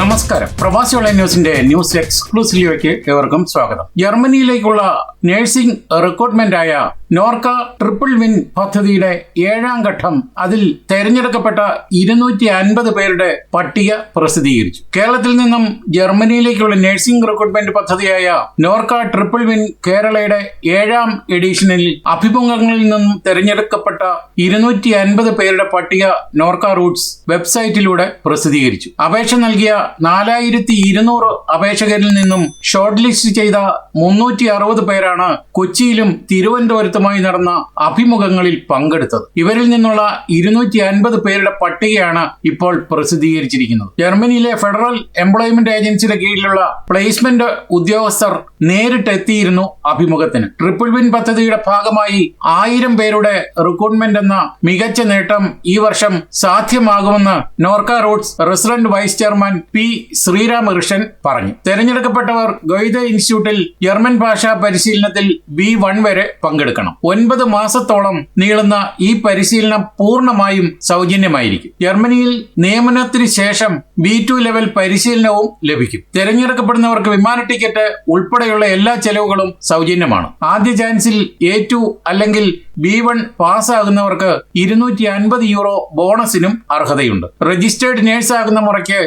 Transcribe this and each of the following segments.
നമസ്കാരം. പ്രവാസി ഓൺലൈൻ ന്യൂസിന്റെ ന്യൂസ് എക്സ്ക്ലൂസീവിലേക്ക് ഏവർക്കും സ്വാഗതം. ജർമ്മനിയിലേക്കുള്ള നഴ്സിംഗ് റിക്രൂട്ട്മെന്റ് ആയ നോർക്ക ട്രിപ്പിൾ വിൻ പദ്ധതിയുടെ ഏഴാം ഘട്ടം അതിൽ തെരഞ്ഞെടുക്കപ്പെട്ട ഇരുന്നൂറ്റി അൻപത് പേരുടെ പട്ടിക പ്രസിദ്ധീകരിച്ചു. കേരളത്തിൽ നിന്നും ജർമ്മനിയിലേക്കുള്ള നഴ്സിംഗ് റിക്രൂട്ട്മെന്റ് പദ്ധതിയായ നോർക്ക ട്രിപ്പിൾ വിൻ കേരളയുടെ ഏഴാം എഡിഷനിൽ അഭിമുഖങ്ങളിൽ നിന്നും തെരഞ്ഞെടുക്കപ്പെട്ട ഇരുന്നൂറ്റി അൻപത് പേരുടെ പട്ടിക നോർക്ക റൂട്ട്സ് വെബ്സൈറ്റിലൂടെ പ്രസിദ്ധീകരിച്ചു. അപേക്ഷ നൽകിയ നാലായിരത്തി ഇരുന്നൂറ് അപേക്ഷകരിൽ നിന്നും ഷോർട്ട് ലിസ്റ്റ് ചെയ്ത മുന്നൂറ്റി അറുപത് പേരാണ് കൊച്ചിയിലും തിരുവനന്തപുരത്തുമായി നടന്ന അഭിമുഖങ്ങളിൽ പങ്കെടുത്തത്. ഇവരിൽ നിന്നുള്ള ഇരുന്നൂറ്റി അൻപത് പേരുടെ പട്ടികയാണ് ഇപ്പോൾ പ്രസിദ്ധീകരിച്ചിരിക്കുന്നത്. ജർമ്മനിയിലെ ഫെഡറൽ എംപ്ലോയ്മെന്റ് ഏജൻസിയുടെ കീഴിലുള്ള പ്ലേസ്മെന്റ് ഉദ്യോഗസ്ഥർ നേരിട്ടെത്തിയിരുന്നു അഭിമുഖത്തിന്. ട്രിപ്പിൾ വിൻ പദ്ധതിയുടെ ഭാഗമായി ആയിരം പേരുടെ റിക്രൂട്ട്മെന്റ് എന്ന മികച്ച നേട്ടം ഈ വർഷം സാധ്യമാകുമെന്ന് NORKA Roots resident vice chairman P Sreeramakrishnan പറഞ്ഞു. തെരഞ്ഞെടുക്കപ്പെട്ടവർ ഗോയിത ഇൻസ്റ്റിറ്റ്യൂട്ടിൽ ജർമ്മൻ ഭാഷാ പരിശീലനത്തിൽ ബി വൺ വരെ പങ്കെടുക്കണം. ഒൻപത് മാസത്തോളം നീളുന്ന ഈ പരിശീലനം പൂർണമായും സൗജന്യമായിരിക്കും. ജർമ്മനിയിൽ നിയമനത്തിന് ശേഷം ബി ടു ലെവൽ പരിശീലനവും ലഭിക്കും. തെരഞ്ഞെടുക്കപ്പെടുന്നവർക്ക് വിമാന ടിക്കറ്റ് ഉൾപ്പെടെയുള്ള എല്ലാ ചെലവുകളും സൗജന്യമാണ്. ആദ്യ ചാൻസിൽ എ ടു അല്ലെങ്കിൽ ബി വൺ പാസ്സാകുന്നവർക്ക് ഇരുന്നൂറ്റി അൻപത് യൂറോ ബോണസിനും അർഹതയുണ്ട്. രജിസ്റ്റേർഡ് നേഴ്സ് ആകുന്ന മുറയ്ക്ക്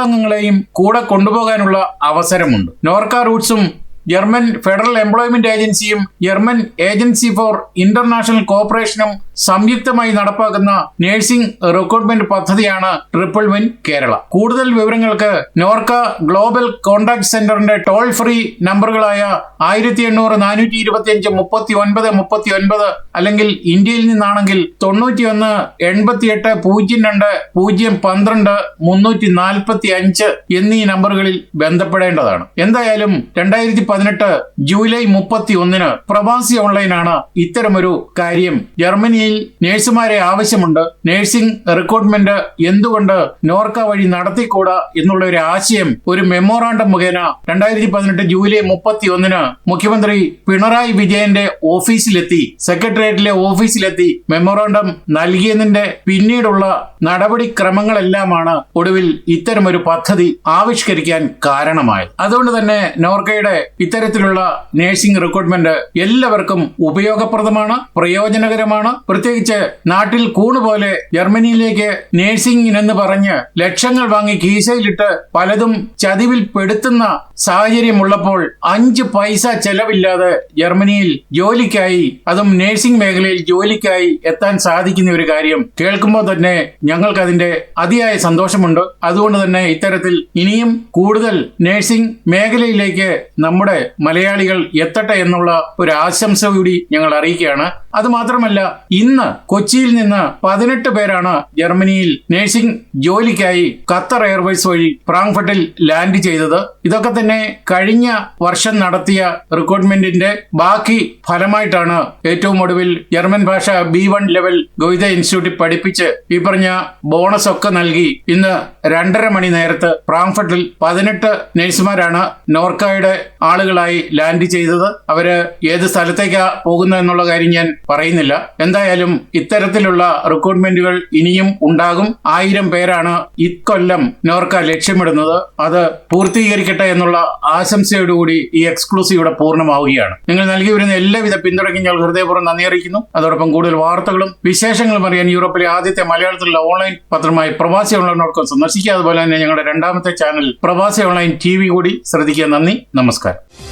കുടുംബാംഗങ്ങളെയും കൂടെ കൊണ്ടുപോകാനുള്ള അവസരമുണ്ട്. നോർക്ക റൂട്ട്സും ജർമ്മൻ ഫെഡറൽ എംപ്ലോയ്മെന്റ് ഏജൻസിയും ജർമ്മൻ ഏജൻസി ഫോർ ഇന്റർനാഷണൽ കോർപ്പറേഷനും സംയുക്തമായി നടപ്പാക്കുന്ന നഴ്സിംഗ് റിക്രൂട്ട്മെന്റ് പദ്ധതിയാണ് ട്രിപ്പിൾ വിൻ കേരള. കൂടുതൽ വിവരങ്ങൾക്ക് നോർക്ക ഗ്ലോബൽ കോൺടാക്ട് സെന്ററിന്റെ ടോൾ ഫ്രീ നമ്പറുകളായ ആയിരത്തി എണ്ണൂറ് നാനൂറ്റി ഇരുപത്തി അഞ്ച് മുപ്പത്തി ഒൻപത് മുപ്പത്തി ഒൻപത് അല്ലെങ്കിൽ ഇന്ത്യയിൽ നിന്നാണെങ്കിൽ തൊണ്ണൂറ്റി ഒന്ന് എൺപത്തി എട്ട് പൂജ്യം രണ്ട് പൂജ്യം പന്ത്രണ്ട് മുന്നൂറ്റി നാൽപ്പത്തി അഞ്ച് എന്നീ നമ്പറുകളിൽ ബന്ധപ്പെടേണ്ടതാണ്. എന്തായാലും രണ്ടായിരത്തി പതിനെട്ട് ജൂലൈ മുപ്പത്തി ഒന്നിന് പ്രവാസി ഓൺലൈനാണ് ഇത്തരമൊരു കാര്യം ജർമ്മനിയിൽ നഴ്സുമാരെ ആവശ്യമുണ്ട്. നഴ്സിംഗ് റിക്രൂട്ട്മെന്റ് എന്തുകൊണ്ട് നോർക്ക വഴി നടത്തിക്കൂടാ എന്നുള്ള ഒരു ആശയം ഒരു മെമ്മോറാണ്ടം മുഖേന രണ്ടായിരത്തി പതിനെട്ട് ജൂലൈ മുപ്പത്തി ഒന്നിന് മുഖ്യമന്ത്രി പിണറായി വിജയന്റെ ഓഫീസിലെത്തി സെക്രട്ടേറിയറ്റിലെ ഓഫീസിലെത്തി മെമ്മോറാണ്ടം നൽകിയതിന്റെ പിന്നീടുള്ള നടപടിക്രമങ്ങളെല്ലാമാണ് ഒടുവിൽ ഇത്തരമൊരു പദ്ധതി ആവിഷ്കരിക്കാൻ കാരണമായത്. അതുകൊണ്ട് തന്നെ നോർക്കയുടെ ഇത്തരത്തിലുള്ള നഴ്സിംഗ് റിക്രൂട്ട്മെന്റ് എല്ലാവർക്കും ഉപയോഗപ്രദമാണ് പ്രയോജനകരമാണ് പ്രത്യേകിച്ച് നാട്ടിൽ കൂണ് പോലെ ജർമ്മനിയിലേക്ക് നേഴ്സിംഗ് എന്ന് പറഞ്ഞ് ലക്ഷങ്ങൾ വാങ്ങി കീശയിലിട്ട് പലതും ചതിവിൽ പെടുത്തുന്ന സാഹചര്യമുള്ളപ്പോൾ അഞ്ച് പൈസ ചെലവില്ലാതെ ജർമ്മനിയിൽ ജോലിക്കായി അതും നേഴ്സിംഗ് മേഖലയിൽ ജോലിക്കായി എത്താൻ സാധിക്കുന്ന ഒരു കാര്യം. കേൾക്കുമ്പോൾ തന്നെ ഞങ്ങൾക്ക് അതിന്റെ അതിയായ സന്തോഷമുണ്ട്. അതുകൊണ്ട് തന്നെ ഇത്തരത്തിൽ ഇനിയും കൂടുതൽ നേഴ്സിംഗ് മേഖലയിലേക്ക് നമ്മുടെ മലയാളികൾ എത്തട്ടെ എന്നുള്ള ഒരു ആശംസ കൂടി ഞങ്ങൾ അറിയിക്കുകയാണ്. അത് മാത്രമല്ല ഇന്ന് കൊച്ചിയിൽ നിന്ന് പതിനെട്ട് പേരാണ് ജർമ്മനിയിൽ നഴ്സിംഗ് ജോലിക്കായി ഖത്തർ എയർവേസ് വഴി ഫ്രാങ്ക്ഫർട്ടിൽ ലാൻഡ് ചെയ്തത്. ഇതൊക്കെ തന്നെ കഴിഞ്ഞ വർഷം നടത്തിയ റിക്രൂട്ട്മെന്റിന്റെ ബാക്കി ഫലമായിട്ടാണ് ഏറ്റവും ഒടുവിൽ ജർമ്മൻ ഭാഷ ബി വൺ ലെവൽ ഗോയിത ഇൻസ്റ്റിറ്റ്യൂട്ടിൽ പഠിപ്പിച്ച് ഈ പറഞ്ഞ ബോണസ് ഒക്കെ നൽകി. ഇന്ന് രണ്ടര മണി നേരത്ത് ഫ്രാങ്ക്ഫർട്ടിൽ പതിനെട്ട് നഴ്സുമാരാണ് നോർക്കായുടെ ആളുകളായി ലാൻഡ് ചെയ്തത്. അവർ ഏത് സ്ഥലത്തേക്കാ പോകുന്നത് എന്നുള്ള കാര്യം ഞാൻ പറയുന്നില്ല. എന്തായാലും ഇത്തരത്തിലുള്ള റിക്രൂട്ട്മെന്റുകൾ ഇനിയും ഉണ്ടാകും. ആയിരം പേരാണ് ഇക്കൊല്ലം നോർക്ക ലക്ഷ്യമിടുന്നത്. അത് പൂർത്തീകരിക്കട്ടെ എന്നുള്ള ആശംസയോടുകൂടി ഈ എക്സ്ക്ലൂസീവ് ഇവിടെ പൂർണമാവുകയാണ്. നിങ്ങൾ നൽകി വരുന്ന എല്ലാവിധ പിന്തുണയ്ക്കും ഞാൻ ഹൃദയപൂർവം നന്ദി അറിയിക്കുന്നു. അതോടൊപ്പം കൂടുതൽ വാർത്തകളും വിശേഷങ്ങളും അറിയാൻ യൂറോപ്പിലെ ആദ്യത്തെ മലയാളത്തിലുള്ള ഓൺലൈൻ പത്രമായ പ്രവാസി കോം സന്ദർശിക്കുക. അതുപോലെ തന്നെ ഞങ്ങളുടെ രണ്ടാമത്തെ ചാനൽ പ്രവാസി ഓൺലൈൻ ടി കൂടി ശ്രദ്ധിക്കുക. നന്ദി. നമസ്കാരം.